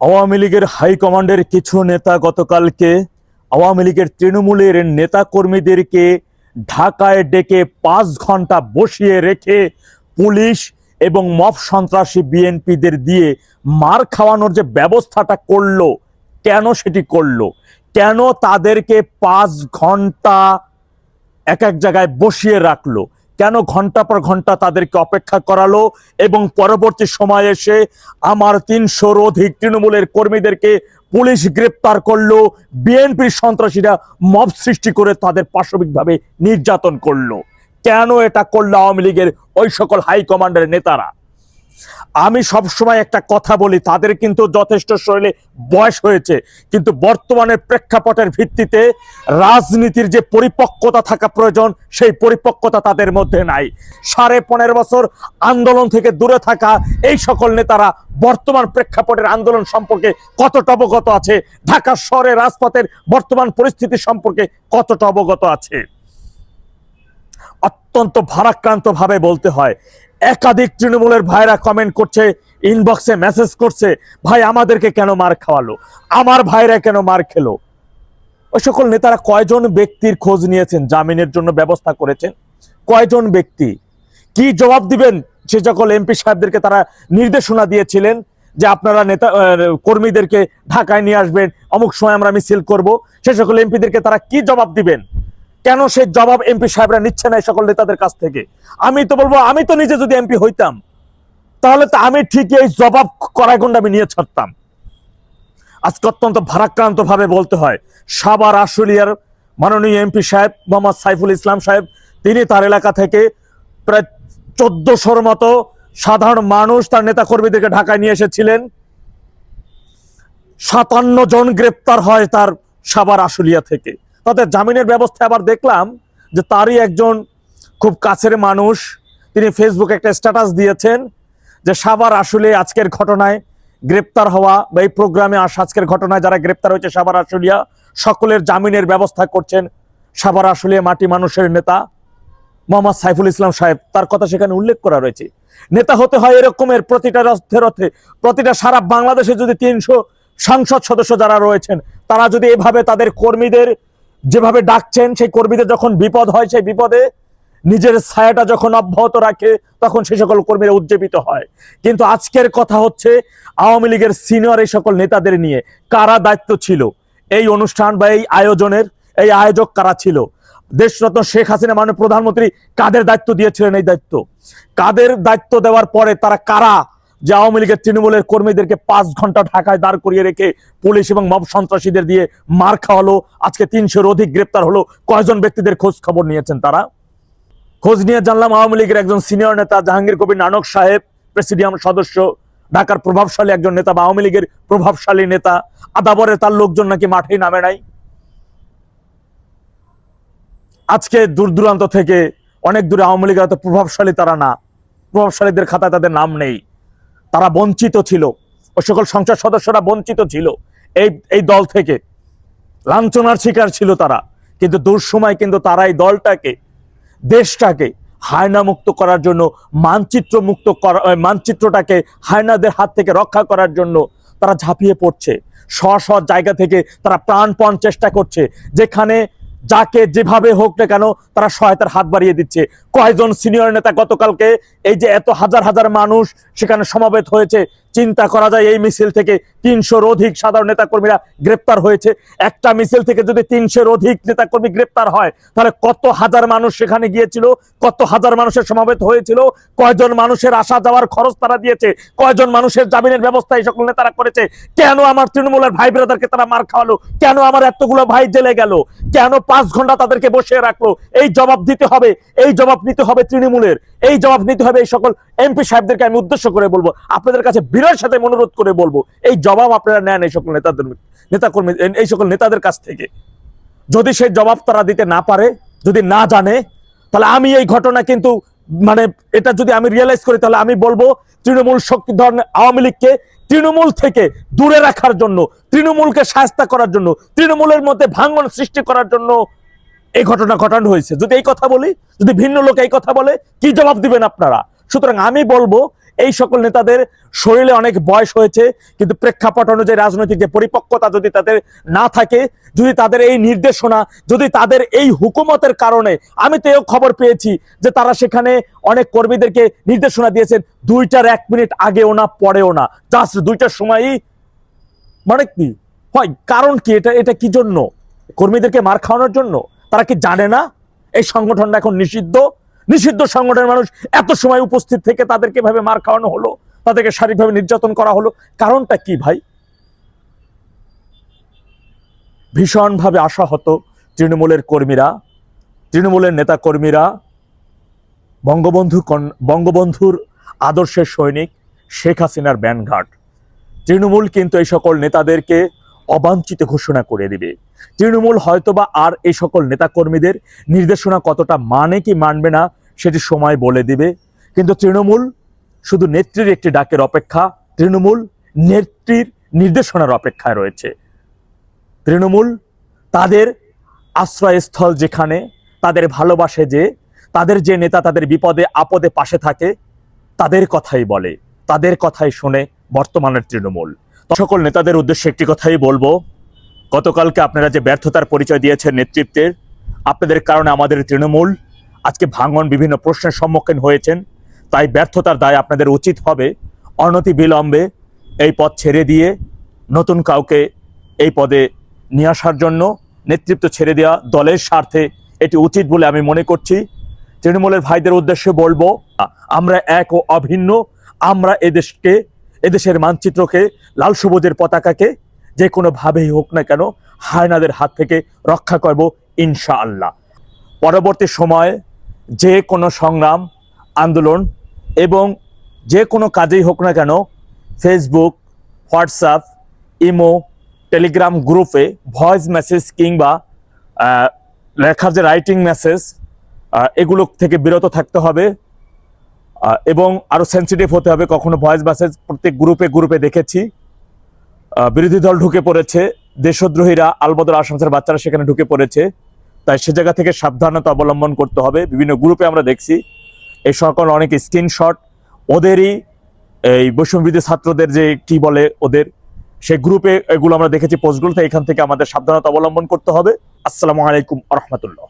আওয়ামী লীগের হাইকমান্ডের কিছু নেতা গতকালকে আওয়ামী লীগের তৃণমূলের নেতা কর্মীদেরকে ঢাকায় ডেকে পাঁচ ঘণ্টা বসিয়ে রেখে পুলিশ এবং মব সন্ত্রাসী বিএনপিদের দিয়ে মার খাওয়ানোর যে ব্যবস্থাটা করল, কেন সেটি করল? কেন তাদেরকে পাঁচ ঘণ্টা এক এক জায়গায় বসিয়ে রাখল? কেন ঘণ্টা পর ঘণ্টা তাদেরকে অপেক্ষা করালো এবং পরবর্তী সময় এসে আমার তিনশোর অধিক তৃণমূলের কর্মীদেরকে পুলিশ গ্রেপ্তার করল বিএনপির সন্ত্রাসীরা মব সৃষ্টি করে তাদের পাশবিকভাবে নির্যাতন করল। কেন এটা করল আওয়ামী লীগের ওই সকল হাইকমান্ডের নেতারা? আমি সব সময় একটা কথা বলি, তাদের কিন্তু যথেষ্ট শরীরে বয়স হয়েছে, কিন্তু বর্তমানের প্রেক্ষাপটের ভিত্তিতে রাজনীতির যে পরিপক্কতা থাকা প্রয়োজন, সেই পরিপক্কতা তাদের মধ্যে নাই। সাড়ে পনেরো বছর আন্দোলন থেকে দূরে থাকা এই সকল নেতারা বর্তমান প্রেক্ষাপটের আন্দোলন সম্পর্কে কতটা অবগত আছে? ঢাকা শহরে রাজপথের বর্তমান পরিস্থিতি সম্পর্কে কতটা অবগত আছে? অত্যন্ত ভারাক্রান্ত ভাবে বলতে হয় একাধিক তৃণমূলের ভাইরা কমেন্ট করছে ইনবক্সে মেসেজ করছে, ভাই, আমাদেরকে কেন মার খাওয়ালো? আমার ভাইরা কেন মার খেলো? ওই সকল নেতারা কয়জন ব্যক্তির খোঁজ নিয়েছেন, জামিনের জন্য ব্যবস্থা করেছেন? কয়জন ব্যক্তি? কি জবাব দিবেন? সে সকল এমপি সাহেবদেরকে তারা নির্দেশনা দিয়েছিলেন যে আপনারা নেতা কর্মীদেরকে ঢাকায় নিয়ে আসবেন, অমুক সময় আমরা মিছিল করব। সে সকল এমপিদেরকে তারা কি জবাব দিবেন? কেন সেই জবাব এমপি সাহেবরা নিচ্ছে না সকল নেতাদের কাছ থেকে? আমি তো বলব, আমি তো নিজে যদি এমপি হইতাম, তাহলে তো আমি ঠিকই এই জবাব করাইগন্ড আমি নিয়ে ছাড়তাম। আজকে অত্যন্ত ভারাক্রান্ত ভাবে বলতে হয় সাবার আশুলিয়ার মাননীয় এমপি সাহেব মোহাম্মদ সাইফুল ইসলাম সাহেব, তিনি তার এলাকা থেকে প্রায় চোদ্দশোর মতো সাধারণ মানুষ তার নেতা কর্মীদেরকে ঢাকায় নিয়ে এসেছিলেন। সাতান্ন জন গ্রেপ্তার হয় তার সাবার আশুলিয়া থেকে। তাদের জামিনের ব্যবস্থা আবার দেখলাম যে তারই একজন খুব কাছের মানুষ, তিনি ফেসবুকে একটা স্ট্যাটাস দিয়েছেন যে সাবার আসলে আজকের ঘটনায় গ্রেপ্তার হওয়া বা এই প্রোগ্রামে আসা আজকের ঘটনায় যারা গ্রেপ্তার হয়েছে সাবার আশুলিয়া, সকলের জামিনের ব্যবস্থা করছেন সাবার আশুলিয়া মাটি মানুষের নেতা মোহাম্মদ সাইফুল ইসলাম সাহেব। তার কথা সেখানে উল্লেখ করা রয়েছে। নেতা হতে হয় এরকমের প্রতিটা রথে রথে, প্রতিটা সারা বাংলাদেশে যদি তিনশো সংসদ সদস্য যারা রয়েছেন, তারা যদি এভাবে তাদের কর্মীদের যেভাবে ডাকছেন, সেই কর্মীদের যখন বিপদ হয়, সেই বিপদে নিজের ছায়াটা যখন অব্যাহত রাখে, তখন সে সকল কর্মীরা উজ্জীবিত হয়। কিন্তু আজকের কথা হচ্ছে, আওয়ামী লীগের সিনিয়র এই সকল নেতাদের নিয়ে কারা দায়িত্ব ছিল? এই অনুষ্ঠান বা এই আয়োজনের, এই আয়োজক কারা ছিল? দেশরত্ন শেখ হাসিনা মাননীয় প্রধানমন্ত্রী কাদের দায়িত্ব দিয়েছিলেন এই দায়িত্ব? কাদের দায়িত্ব দেওয়ার পরে তারা কারা যে আওয়ামী লীগের তৃণমূলের কর্মীদেরকে পাঁচ ঘণ্টা ঢাকায় দাঁড় করিয়ে রেখে পুলিশ এবং মব সন্ত্রাসীদের দিয়ে মার খাওয়ালো। আজকে তিনশোর অধিক গ্রেপ্তার হলো। কয়জন ব্যক্তিদের খোঁজ খবর নিয়েছেন তারা? খোঁজ নিয়ে জানলাম আওয়ামী লীগের একজন সিনিয়র নেতা জাহাঙ্গীর কবির নানক সাহেব, প্রেসিডিয়াম সদস্য, ঢাকার প্রভাবশালী একজন নেতা বা আওয়ামী লীগের প্রভাবশালী নেতা। আদাবরে তার লোকজন নাকি মাঠেই নামে নাই? আজকে দূর দূরান্ত থেকে অনেক দূরে আওয়ামী লীগের প্রভাবশালী তারা না। প্রভাবশালীদের খাতায় তাদের নাম নেই। তারা বঞ্চিত ছিল। ওই সকল সংসদ সদস্যরা বঞ্চিত ছিল এই এই দল থেকে। লাঞ্ছনার শিকার ছিল তারা। কিন্তু দুঃসময় কিন্তু তারা এই দলটাকে, দেশটাকে হায়না মুক্ত করার জন্য মানচিত্র মুক্ত করা মানচিত্রটাকে হায়নাদের হাত থেকে রক্ষা করার জন্য তারা ঝাঁপিয়ে পড়ছে। স্ব স্ব জায়গা থেকে তারা প্রাণপণ চেষ্টা করছে। যেখানে যাকে যেভাবে হোক না কেন তারা সহায়তার হাত বাড়িয়ে দিচ্ছে। কয়জন সিনিয়র নেতা গতকালকে এই যে এত হাজার হাজার মানুষ সেখানে সমাবেত হয়েছে চিন্তা করা যায় এই মিছিল থেকে তিনশোর অধিক সাধারণ নেতাকর্মীরা গ্রেপ্তার হয়েছে। একটা মিছিল থেকে যদি তিনশোর অধিক নেতাকর্মী গ্রেপ্তার হয়, তাহলে কত হাজার মানুষ সেখানে গিয়েছিল, কত হাজার মানুষের সমাবেত হয়েছিল, কয়জন মানুষের আসা যাওয়ার খরচ তারা দিয়েছে, কয়জন মানুষের জামিনের ব্যবস্থা এই সকল নেতারা করেছে, কেন আমার তৃণমূলের ভাই ব্রাদারকে তারা মার খাওয়ালো, কেন আমার এতগুলো ভাই জেলে গেল, কেন পাঁচ ঘণ্টা তাদেরকে বসিয়ে রাখল, এই জবাব দিতে হবে, এই জবাব নিতে হবে তৃণমূলের, এই জবাব নিতে হবে এই সকল এমপি সাহেবদেরকে আমি উদ্দেশ্য করে বলব। আপনাদের কাছে বিরোধ সাথে অনুরোধ করে বলব, এই জবাব আপনারা নেন এই সকল নেতাদের, নেতাকর্মী, এই সকল নেতাদের কাছ থেকে। যদি সেই জবাব তারা দিতে না পারে, যদি না জানে, তাহলে আমি এই ঘটনা কিন্তু মানে এটা যদি আমি রিয়েলাইজ করি, তাহলে আমি বলব তৃণমূল শক্তি ধরনের আওয়ামী লীগকে তৃণমূল থেকে দূরে রাখার জন্য, তৃণমূলকে সাহায্য করার জন্য, তৃণমূলের মধ্যে ভাঙন সৃষ্টি করার জন্য এই ঘটনা ঘটানো হয়েছে। যদি এই কথা বলি, যদি ভিন্ন লোক এই কথা বলে, কি জবাব দিবেন আপনারা? সুতরাং আমি বলব এই সকল নেতাদের শরীরে অনেক বয়স হয়েছে, কিন্তু প্রেক্ষাপট অনুযায়ী রাজনৈতিক যে পরিপক্কতা যদি তাদের না থাকে, যদি তাদের এই নির্দেশনা, যদি তাদের এই হুকুমতের কারণে, আমি তো এও খবর পেয়েছি যে তারা সেখানে অনেক কর্মীদেরকে নির্দেশনা দিয়েছেন, দুইটার এক মিনিট আগেও না, পরেও না। জাস্ট দুইটার সময়ই মানে কি? হয়, কারণ কি? এটা এটা কি জন্য? কর্মীদেরকে মার খাওয়ানোর জন্য? তারা কি জানে না? এই সংগঠনটা এখন নিষিদ্ধ? নিষিদ্ধ সংগঠনের মানুষ এত সময় উপস্থিত থেকে তাদেরকে ভাবে মার খাওয়ানো হলো? তাদেরকে শারীরিকভাবে নির্যাতন করা হলো? কারণটা কি ভাই? ভীষণভাবে আশাহত তৃণমূলের কর্মীরা, তৃণমূলের নেতা কর্মীরা বঙ্গবন্ধু বঙ্গবন্ধুর আদর্শের সৈনিক শেখ হাসিনার ব্যানঘাট তৃণমূল কিন্তু এই সকল নেতাদেরকে অবাঞ্ছিত ঘোষণা করে দিবে। তৃণমূল হয়তোবা আর এই সকল নেতাকর্মীদের নির্দেশনা কতটা মানে কি মানবে না সেটি সময় বলে দিবে। কিন্তু তৃণমূল শুধু নেত্রীর একটি ডাকের অপেক্ষা, তৃণমূল নেত্রীর নির্দেশনার অপেক্ষায় রয়েছে। তৃণমূল তাদের আশ্রয়স্থল যেখানে, তাদের ভালোবাসে যে, তাদের যে নেতা তাদের বিপদে, আপদে পাশে থাকে, তাদের কথাই বলে, তাদের কথাই শুনে বর্তমানের তৃণমূল। সকল নেতাদের উদ্দেশ্যে একটি কথাই বলব, গতকালকে আপনারা যে ব্যর্থতার পরিচয় দিয়েছেন নেতৃত্বের, আপনাদের কারণে আমাদের তৃণমূল আজকে ভাঙন বিভিন্ন প্রশ্নের সম্মুখীন হয়েছেন। তাই ব্যর্থতার দায় আপনাদের উচিত হবে। অনতি বিলম্বে এই পদ ছেড়ে দিয়ে নতুন কাউকে এই পদে নিয়ে আসার জন্য নেতৃত্ব ছেড়ে দেওয়া দলের স্বার্থে এটি উচিত বলে আমি মনে করছি। তৃণমূলের ভাইদের উদ্দেশ্যে বলব, আমরা এক ও অভিন্ন। আমরা এদেশকে এদেশের মানচিত্রকে, লাল সবুজের পতাকাকে যে কোনো ভাবেই হোক না কেন হায়নাদের হাত থেকে রক্ষা করব ইনশাআল্লাহ। পরবর্তী সময়ে যে কোনো সংগ্রাম, আন্দোলন এবং যে কোনো কাজেই হোক না কেন ফেসবুক হোয়াটসঅ্যাপ ইমো টেলিগ্রাম গ্রুপে ভয়েস মেসেজ কিংবা লেখার যে রাইটিং মেসেজ এগুলো থেকে বিরত থাকতে হবে। এবং আরও সেন্সিটিভ হতে হবে। কখনো ভয়েস মেসেজ প্রত্যেক গ্রুপে গ্রুপে দেখেছি। বিরোধী দল ঢুকে পড়েছে। দেশদ্রোহীরা আলবদর আসামসের বাচ্চারা সেখানে ঢুকে পড়েছে। তাই সে জায়গা থেকে সাবধানতা অবলম্বন করতে হবে। বিভিন্ন গ্রুপে আমরা দেখছি, এই সকল অনেক স্ক্রিনশট ওদেরই এই বৈষম্যবিধি ছাত্রদের যে কি বলে ওদের, সেই গ্রুপে এগুলো আমরা দেখেছি। পোস্টগুলোতে এখান থেকে আমাদের সাবধানতা অবলম্বন করতে হবে। আসসালামু আলাইকুম রহমতুল্লাহ।